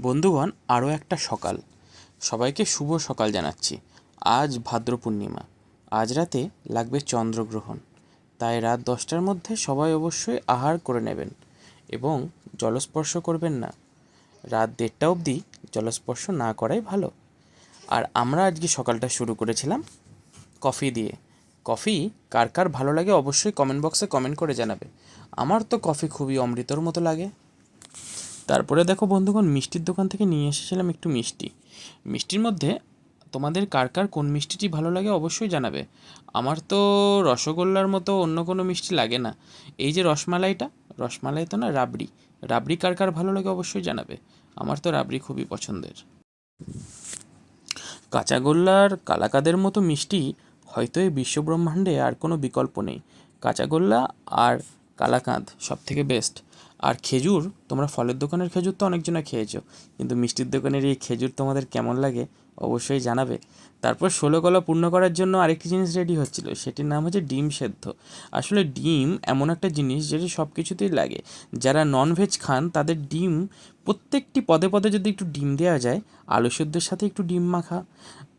বন্ধুগণ, আরও একটা সকাল। সবাইকে শুভ সকাল জানাচ্ছি। আজ ভাদ্র পূর্ণিমা। আজ রাতে লাগবে চন্দ্রগ্রহণ। তাই রাত দশটার মধ্যে সবাই অবশ্যই আহার করে নেবেন এবং জলস্পর্শ করবেন না। রাত দেড়টা অবধি জলস্পর্শ না করাই ভালো। আর আমরা আজকে সকালটা শুরু করেছিলাম কফি দিয়ে। কফি কার কার ভালো লাগে অবশ্যই কমেন্ট বক্সে কমেন্ট করে জানাবে। আমার তো কফি খুবই অমৃতর মতো লাগে। তারপরে দেখো বন্ধুগণ, মিষ্টির দোকান থেকে নিয়ে এসেছিলাম একটু মিষ্টি। মিষ্টির মধ্যে তোমাদের কার কার কোন মিষ্টিটি ভালো লাগে অবশ্যই জানাবে। আমার তো রসগোল্লার মতো অন্য কোনো মিষ্টি লাগে না। এই যে রসমালাইটা, রসমালাই তো না রাবড়ি। রাবড়ি কার কার ভালো লাগে অবশ্যই জানাবে। আমার তো রাবড়ি খুবই পছন্দের। কাঁচাগোল্লার কালাকাদের মতো মিষ্টি হয়তো এই বিশ্বব্রহ্মাণ্ডে আর কোনো বিকল্প নেই। কাঁচাগোল্লা আর কালাকাঁদ সব থেকে বেস্ট আর খেজুর, তোমরা ফলের দোকানের খেজুর তো অনেকজনে খেয়েছো, কিন্তু মিষ্টির দোকানের এই খেজুর তোমাদের কেমন লাগে অবশ্যই জানাবে। তারপর ষোলো কলা পূর্ণ করার জন্য আরেকটি জিনিস রেডি হচ্ছিল, সেটির নাম হচ্ছে ডিম সেদ্ধ। আসলে ডিম এমন একটা জিনিস যেটি সব কিছুতেই লাগে। যারা ননভেজ খান, তাদের ডিম প্রত্যেকটি পদে পদে যদি একটু ডিম দেওয়া যায়, আলু সেদ্ধের সাথে একটু ডিম মাখা।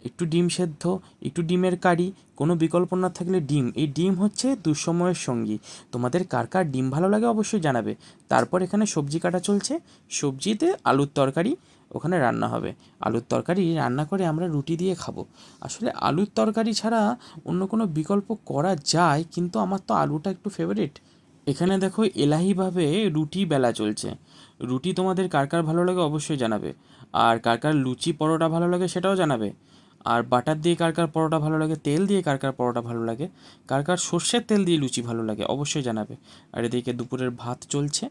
একটু ডিম সেদ্ধ, একটু ডিমের কারি, কোনো বিকল্প না থাকলে ডিম। এই ডিম হচ্ছে দুঃসময়ের সঙ্গী। তোমাদের কার কার ডিম ভালো লাগে অবশ্যই জানাবে। তারপর এখানে সবজি কাটা চলছে। সবজিতে আলুর তরকারি, ওখানে রান্না হবে। আলুর তরকারি রান্না করে আমরা রুটি দিয়ে খাব। আসলে আলুর তরকারি ছাড়া অন্য কোনো বিকল্প করা যায়, কিন্তু আমার তো আলুটা একটু ফেভারিট এখানে দেখো এলাহিভাবে রুটি বেলা চলছে। রুটি তোমাদের কার কার ভালো লাগে অবশ্যই জানাবে। আর কার কার লুচি পরোটা ভালো লাগে সেটাও জানাবে। আর বাটার দিয়ে কার কার পরোটা ভালো লাগে, তেল দিয়ে কার কার পরোটা ভালো লাগে, কার কার সর্ষের তেল দিয়ে লুচি ভালো লাগে অবশ্যই জানাবে। আর এদিকে দুপুরের ভাত চলছে,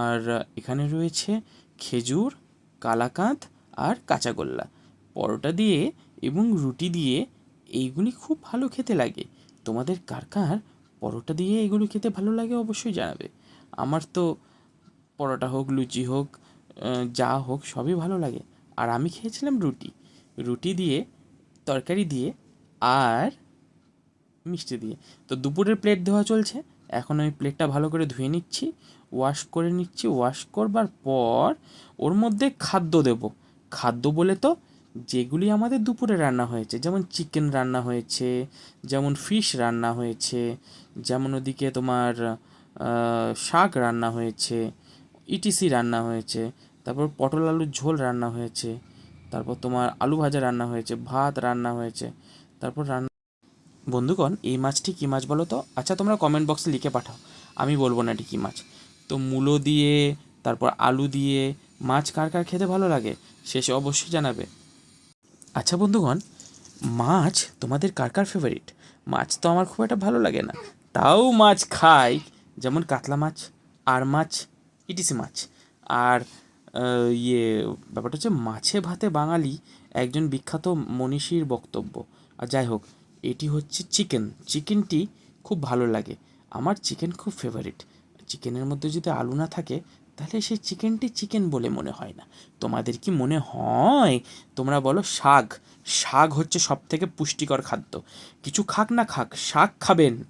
আর এখানে রয়েছে খেজুর, কালাকাঁদ আর কাঁচাগোল্লা পরোটা দিয়ে এবং রুটি দিয়ে এইগুলি খুব ভালো খেতে লাগে। তোমাদের কার কার পরোটা দিয়ে এগুলো খেতে ভালো লাগে অবশ্যই জানাবে। আমার তো পরোটা হোক, লুচি হোক যা হোক সবই ভালো লাগে। আর আমি খেয়েছিলাম রুটি। রুটি দিয়ে, তরকারি দিয়ে আর মিষ্টি দিয়ে। তো দুপুরের প্লেট ধোয়া চলছে। এখন আমি প্লেটটা ভালো করে ধুয়ে নিচ্ছি ওয়াশ করে নিচ্ছি। ওয়াশ করবার পর ওর মধ্যে খাদ্য দেব। খাদ্য বলে তো যেগুলি আমাদের দুপুরে রান্না হয়েছে, যেমন চিকেন রান্না হয়েছে, যেমন ফিশ রান্না হয়েছে, যেমন ওদিকে তোমার শাক রান্না হয়েছে, ইটিসি রান্না হয়েছে, তারপর পটল আলুর ঝোল রান্না হয়েছে। তারপর তোমার আলু ভাজা রান্না হয়েছে, ভাত রান্না হয়েছে, তারপর রান্না বন্ধুগণ, এই মাছটি কী মাছ বলো তো? আচ্ছা তোমরা কমেন্ট বক্সে লিখে পাঠাও। আমি বলব না এটি কী মাছ। তো মূলো দিয়ে, তারপর আলু দিয়ে, মাছ কার কার খেতে ভালো লাগে শেষে অবশ্যই জানাবে। আচ্ছা বন্ধুগণ, মাছ তোমাদের কার কার ফেভারিট মাছ তো আমার খুব একটা ভালো লাগে না। তাও মাছ খাই, যেমন কাতলা মাছ, আর মাছ, ইটিসি মাছ, আর ইয়ে ব্যাপারটা হচ্ছে মাছে ভাতে বাঙালি একজন বিখ্যাত মনীষীর বক্তব্য। আর যাই হোক, এটি হচ্ছে চিকেন। চিকেনটি খুব ভালো লাগে। আমার চিকেন খুব ফেভারিট চিকেনের মধ্যে যদি আলু না থাকে, তাহলে সেই চিকেনটি চিকেন বলে মনে হয় না। তোমাদের কি মনে হয়? তোমরা বলো শাক। শাক হচ্ছে সব থেকে পুষ্টিকর খাদ্য। কিছু খাক না খাক, শাক খাবেন।